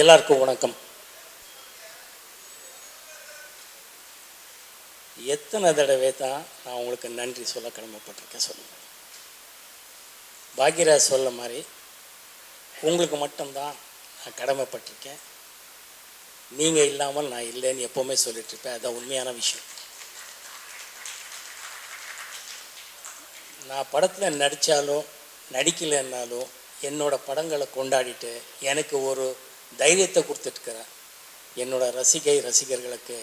எல்லாருக்கும் வணக்கம். எத்தனை தடவை தான் நான் உங்களுக்கு நன்றி சொல்ல கடமைப்பட்டிருக்கேன் சொல்லுங்கள் பாக்யராஜ் சொல்ல மாதிரி உங்களுக்கு மட்டும்தான் நான் கடமைப்பட்டிருக்கேன். நீங்கள் இல்லாமல் நான் இல்லைன்னு எப்போவுமே சொல்லிட்டுருப்பேன் அதுதான் உண்மையான விஷயம். நான் படத்தில் நடித்தாலும் நடிக்கலைன்னாலும் என்னோடய படங்களை கொண்டாடிட்டு எனக்கு ஒரு தைரியத்தை கொடுத்துட்ருக்கிறார். என்னோடய ரசிகை ரசிகர்களுக்கு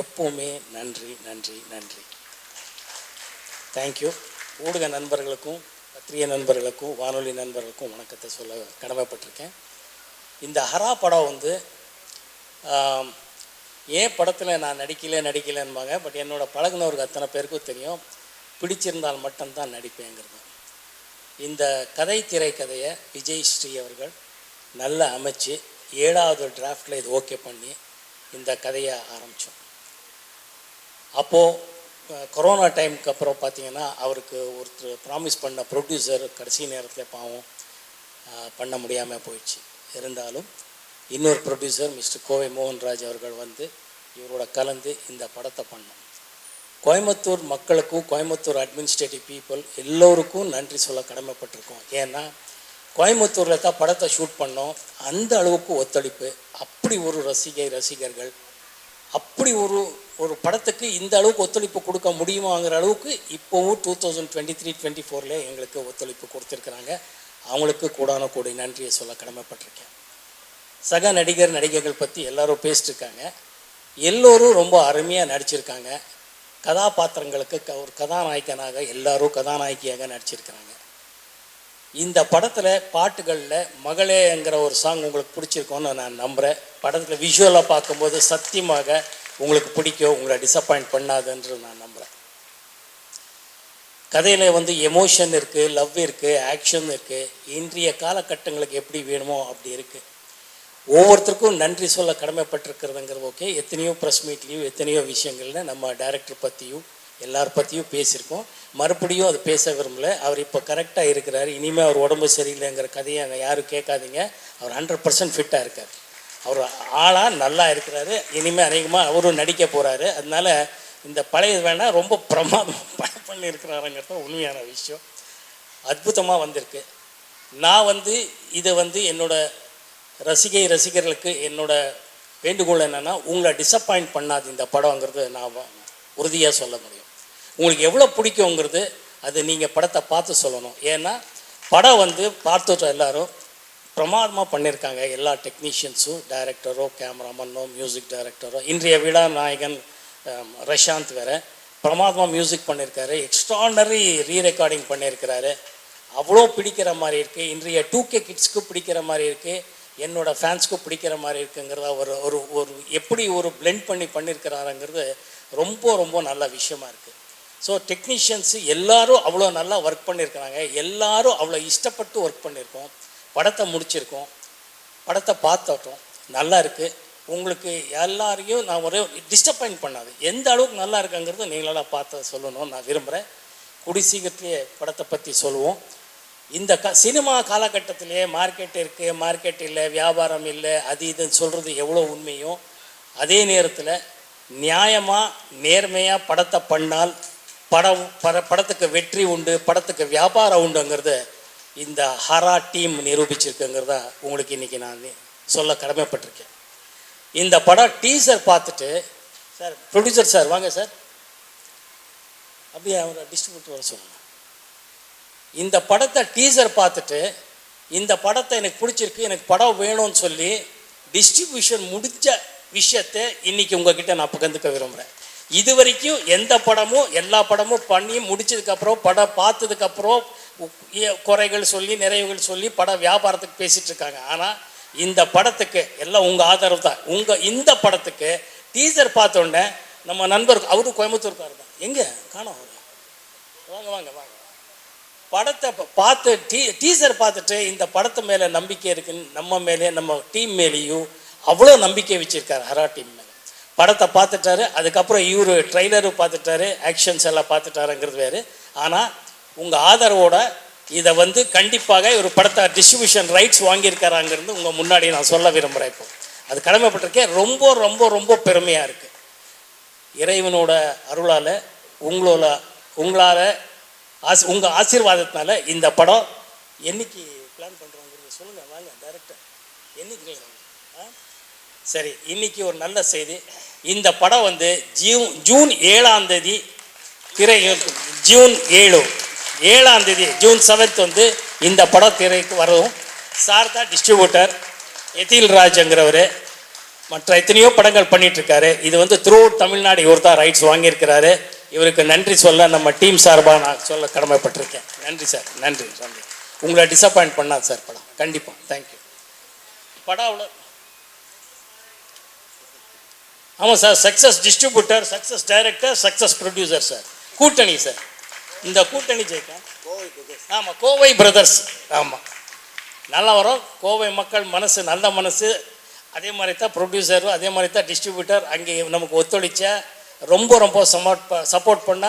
எப்போவுமே நன்றி நன்றி நன்றி. தேங்க்யூ ஊடக நண்பர்களுக்கும் பத்திரிகை நண்பர்களுக்கும் வானொலி நண்பர்களுக்கும் வணக்கத்தை சொல்ல கடமைப்பட்டிருக்கேன். இந்த ஹரா படம் வந்து ஏன் படத்தில் நான் நடிக்கல நடிக்கலைன்பாங்க பட் என்னோட பழகினவருக்கு அத்தனை பேருக்கும் தெரியும். பிடிச்சிருந்தால் மட்டும்தான் நடிப்பேங்கிறது. இந்த கதை திரைக்கதையை விஜய் ஸ்ரீ அவர்கள் நல்லா அமைச்சு ஏழாவது டிராஃப்டில் இது ஓகே பண்ணி இந்த கதையை ஆரம்பித்தோம் அப்போது கொரோனா டைமுக்கு அப்புறம் பார்த்தீங்கன்னா அவருக்கு ஒருத்தர் ப்ராமிஸ் பண்ண ப்ரொடியூசர் கடைசி நேரத்தில் பாவம் பண்ண முடியாமல் போயிடுச்சு. இருந்தாலும் இன்னொரு ப்ரொடியூசர் மிஸ்டர் கோவை மோகன்ராஜ் அவர்கள் வந்து இவரோட கலந்து இந்த படத்தை பண்ணோம். கோயம்புத்தூர் மக்களுக்கும் கோயம்புத்தூர் அட்மினிஸ்ட்ரேட்டிவ் பீப்புள் எல்லோருக்கும் நன்றி சொல்ல கடமைப்பட்டிருக்கோம். ஏன்னா கோயம்புத்தூரில் தான் படத்தை ஷூட் பண்ணோம். அந்த அளவுக்கு ஒத்துழைப்பு. அப்படி ஒரு ரசிகை ரசிகர்கள். அப்படி ஒரு ஒரு படத்துக்கு இந்த அளவுக்கு ஒத்துழைப்பு கொடுக்க முடியுமாங்கிற அளவுக்கு இப்போவும் two thousand twenty three twenty ஃபோரில் எங்களுக்கு ஒத்துழைப்பு கொடுத்துருக்குறாங்க. அவங்களுக்கு கூடான கூடி நன்றியை சொல்ல கடமைப்பட்டிருக்கேன். சக நடிகர் நடிகைகள் பற்றி எல்லோரும் பேசிட்டுருக்காங்க. எல்லோரும் ரொம்ப அருமையாக நடிச்சிருக்காங்க. கதாபாத்திரங்களுக்கு க- ஒரு கதாநாயகனாக எல்லாரும் கதாநாயகியாக நடிச்சிருக்கிறாங்க. இந்த படத்தில் பாட்டுகளில் மகளேங்கிற ஒரு சாங் உங்களுக்கு பிடிச்சிருக்கோன்னு நான் நம்புகிறேன் படத்தில் விஷுவலாக பார்க்கும்போது சத்தியமாக உங்களுக்கு பிடிக்கும் உங்களை டிசப்பாயிண்ட் பண்ணாதுன்று நான் நம்புகிறேன் கதையில் வந்து எமோஷன் இருக்குது லவ் இருக்குது ஆக்ஷன் இருக்குது இன்றைய காலகட்டங்களுக்கு எப்படி வேணுமோ அப்படி இருக்குது ஒவ்வொருத்தருக்கும் நன்றி சொல்ல கடமைப்பட்டிருக்கிறதுங்கிறது ஓகே எத்தனையோ ப்ரெஸ் மீட்லேயும் எத்தனையோ விஷயங்கள்னு நம்ம டைரக்டர் பற்றியும் எல்லார் பற்றியும் பேசியிருக்கோம். மறுபடியும் அது பேச விரும்பல. அவர் இப்போ கரெக்டாக இருக்கிறார். இனிமேல் அவர் உடம்பு சரியில்லைங்கிற கதையை அங்கே யாரும் கேட்காதீங்க. அவர் ஹண்ட்ரட் பர்சன்ட் ஃபிட்டாக இருக்கார். அவர் ஆளாக நல்லா இருக்கிறாரு. இனிமேல் அநேகமாக அவரும் நடிக்க போகிறாரு அதனால இந்த பழைய வேணால் ரொம்ப பிரமாதம் படம் பண்ணியிருக்கிறாருங்கிறது உண்மையான விஷயம். அற்புதமாக வந்திருக்கு. நான் வந்து இதை வந்து என்னோட ரசிகை ரசிகர்களுக்கு என்னோட வேண்டுகோள் என்னென்னா உங்களை டிசப்பாயிண்ட் பண்ணாது இந்த படங்கிறது நான் உறுதியாக சொல்ல முடியும். உங்களுக்கு எவ்வளோ பிடிக்குங்கிறது அது நீங்கள் படத்தை பார்த்து சொல்லணும். ஏன்னா படம் வந்து பார்த்துட்டு எல்லாரும் பிரமாதமாக பண்ணியிருக்காங்க எல்லா டெக்னீஷியன்ஸும் டைரக்டரோ கேமராமனோ மியூசிக் டைரக்டரோ இன்றைய விழா நாயகன் ரஷாந்த் வேற பிரமாதமாக மியூசிக் பண்ணியிருக்காரு எக்ஸ்ட்ரானரி ரீ ரெக்கார்டிங் பண்ணியிருக்கிறாரு அவ்வளோ பிடிக்கிற மாதிரி இருக்குது இன்றைய டூ கே கிட்ஸ்க்கு பிடிக்கிற மாதிரி இருக்குது என்னோடய ஃபேன்ஸ்க்கு பிடிக்கிற மாதிரி இருக்குங்கிறத ஒரு ஒரு ஒரு எப்படி ஒரு பிளெண்ட் பண்ணி பண்ணியிருக்கிறாருங்கிறது ரொம்ப ரொம்ப நல்ல விஷயமா இருக்குது ஸோ டெக்னீஷியன்ஸு எல்லாரும் அவ்வளோ நல்லா ஒர்க் பண்ணியிருக்கிறாங்க எல்லோரும் அவ்வளோ இஷ்டப்பட்டு ஒர்க் பண்ணியிருக்கோம் படத்தை முடிச்சிருக்கோம். படத்தை பார்த்துட்டோம். நல்லா இருக்குது உங்களுக்கு எல்லாரையும் நான் ஒரு டிஸ்டப்பாயின் பண்ணாது. எந்த அளவுக்கு நல்லா இருக்குங்கிறது நீங்களாம் பார்த்து சொல்லணும்னு நான் விரும்புகிறேன் குடி சீக்கிரத்திலேயே படத்தை பற்றி சொல்லுவோம். இந்த க சினிமா காலகட்டத்திலேயே மார்க்கெட் இருக்குது மார்க்கெட் இல்லை வியாபாரம் இல்லை அது இதுன்னு சொல்கிறது எவ்வளோ உண்மையும் அதே நேரத்தில் நியாயமாக நேர்மையாக படத்தை பண்ணால் படம் பட படத்துக்கு வெற்றி உண்டு படத்துக்கு வியாபாரம் உண்டுங்கிறத இந்த ஹரா டீம் நிரூபிச்சிருக்குங்கிறத உங்களுக்கு இன்றைக்கி நான் சொல்ல கடமைப்பட்டிருக்கேன். இந்த படம் டீசர் பார்த்துட்டு சார் ப்ரொடியூசர் சார் வாங்க சார். அப்படியே அவரை டிஸ்ட்ரிபியூட்டர் வர சொல்லுங்கள் இந்த படத்தை டீசர் பார்த்துட்டு இந்த படத்தை எனக்கு பிடிச்சிருக்கு எனக்கு படம் வேணும்னு சொல்லி டிஸ்ட்ரிபியூஷன் முடித்த விஷயத்தை இன்றைக்கி உங்ககிட்ட நான் பகிர்ந்துக்க விரும்புகிறேன் இது வரைக்கும் எந்த படமும் எல்லா படமும் பண்ணி முடிச்சதுக்கப்புறம் படம் பார்த்ததுக்கப்புறம் குறைகள் சொல்லி நிறைவுகள் சொல்லி படம் வியாபாரத்துக்கு பேசிகிட்டு இருக்காங்க. ஆனால் இந்த படத்துக்கு எல்லாம் உங்கள் ஆதரவு தான். உங்கள் இந்த படத்துக்கு டீசர் பார்த்தோன்னே நம்ம நண்பர் அவரும் கோயம்புத்தூர்காரர் தான். எங்கே? காணோம் வாங்க வாங்க வாங்க. படத்தை பார்த்து டீ டீசர் பார்த்துட்டு இந்த படத்து மேலே நம்பிக்கை இருக்குன்னு நம்ம மேலே நம்ம டீம் மேலேயும் அவ்வளோ நம்பிக்கை வச்சுருக்காரு ஹரா டீம் மேலே. படத்தை பார்த்துட்டாரு. அதுக்கப்புறம் இவர் ட்ரைலரு பார்த்துட்டாரு. ஆக்ஷன்ஸ் எல்லாம் பார்த்துட்டாருங்கிறது வேறு. ஆனால் உங்கள் ஆதரவோட இதை வந்து கண்டிப்பாக ஒரு படத்தை டிஸ்ட்ரிபியூஷன் ரைட்ஸ் வாங்கியிருக்காராங்கிறது உங்கள் முன்னாடி நான் சொல்ல விரும்புகிறேன் இப்போ. அது கடமைப்பட்டிருக்கேன் ரொம்ப ரொம்ப ரொம்ப பெருமையாக இருக்குது இறைவனோட அருளால் உங்களோட உங்களால் ஆசி உங்கள் ஆசீர்வாதத்தினால இந்த படம் என்னைக்கு பிளான் பண்ணுறோங்கிறத சொல்லுங்கள் வாங்க டேரக்டர் என்னைக்கு சரி இன்னைக்கு ஒரு நல்ல செய்தி. இந்த படம் வந்து ஜூன் ஜூன் ஏழாம் தேதி திரை ஜூன் ஏழு ஏழாம் தேதி ஜூன் செவன்த் வந்து இந்த படம் திரைக்கு வரும். சாரதா டிஸ்ட்ரிபியூட்டர் எதில் ராஜ்ங்கிறவர் மற்ற எத்தனையோ படங்கள் பண்ணிகிட்ருக்காரு இது வந்து த்ரூ தமிழ்நாடு இவர் தான் ரைட்ஸ் வாங்கியிருக்கிறாரு. இவருக்கு நன்றி சொல்ல நம்ம டீம் சார்பாக நான் சொல்ல கடமைப்பட்டிருக்கேன். நன்றி சார் நன்றி நன்றி. உங்களை டிசப்பாயிண்ட் பண்ணாது சார் படம். கண்டிப்பாக தேங்க்யூ படம் அவ்வளோ ஆமாம் sir success distributor success director success producer sir. கூட்டணி சார். இந்த கூட்டணி ஜெயிக்கும். ஆமாம் கோவை பிரதர்ஸ் ஆமாம் நல்லா வரும். கோவை மக்கள் மனசு நல்ல மனசு. அதே மாதிரி தான் ப்ரொடியூசரும் அதே மாதிரி தான் டிஸ்ட்ரிபியூட்டர் அங்கே நமக்கு ஒத்துழைச்ச ரொம்ப ரொம்ப சப்போர்ட் சப்போர்ட் பண்ண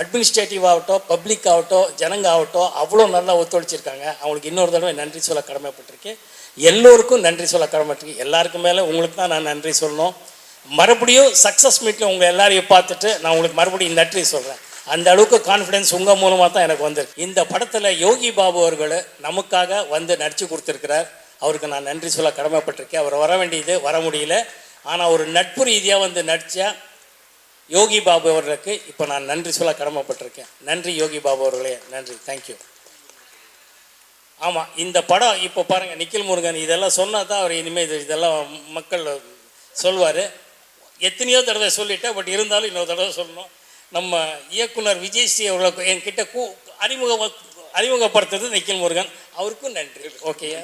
அட்மினிஸ்ட்ரேட்டிவ் ஆகட்டும் பப்ளிக் ஆகட்டும் ஜனங்க ஆகட்டும் அவ்வளோ நல்லா ஒத்துழைச்சிருக்காங்க. அவங்களுக்கு இன்னொரு தடவை நன்றி சொல்ல கடமைப்பட்டிருக்கேன். எல்லோருக்கும் நன்றி சொல்ல கடமைப்பட்டிருக்கேன். எல்லாருக்கும் மேலே உங்களுக்கு தான் நான் நன்றி சொல்லணும். மறுபடியும் சக்ஸஸ் மீட்டில் உங்கள் எல்லாரையும் பார்த்துட்டு நான் உங்களுக்கு மறுபடியும் நன்றி சொல்கிறேன் அந்த அளவுக்கு கான்ஃபிடென்ஸ் உங்கள் மூலமாக தான் எனக்கு வந்திருக்கு. இந்த படத்தில் யோகி பாபு அவர்கள் நமக்காக வந்து நடித்து கொடுத்துருக்கிறார். அவருக்கு நான் நன்றி சொல்ல கடமைப்பட்டிருக்கேன். அவர் வர வேண்டியது வர முடியல. ஆனால் ஒரு நட்பு ரீதியாக வந்து நடித்த யோகி பாபு அவர்களுக்கு இப்போ நான் நன்றி சொல்ல கடமைப்பட்டிருக்கேன். நன்றி யோகி பாபு அவர்களே. நன்றி. தேங்க்யூ ஆமாம் இந்த படம் இப்போ பாருங்கள் நிக்கில் முருகன் இதெல்லாம் சொன்னால் தான் அவர் இனிமேல் இது இதெல்லாம் மக்கள் சொல்வார். எத்தனையோ தடவை சொல்லிட்டேன் பட் இருந்தாலும் இன்னொரு தடவை சொல்லணும். நம்ம இயக்குனர் விஜய் ஸ்ரீ அவர்களுக்கு என்கிட்ட கூ அறிமுக அறிமுகப்படுத்துறது நிக்கில் முருகன். அவருக்கும் நன்றி. ஓகேயா?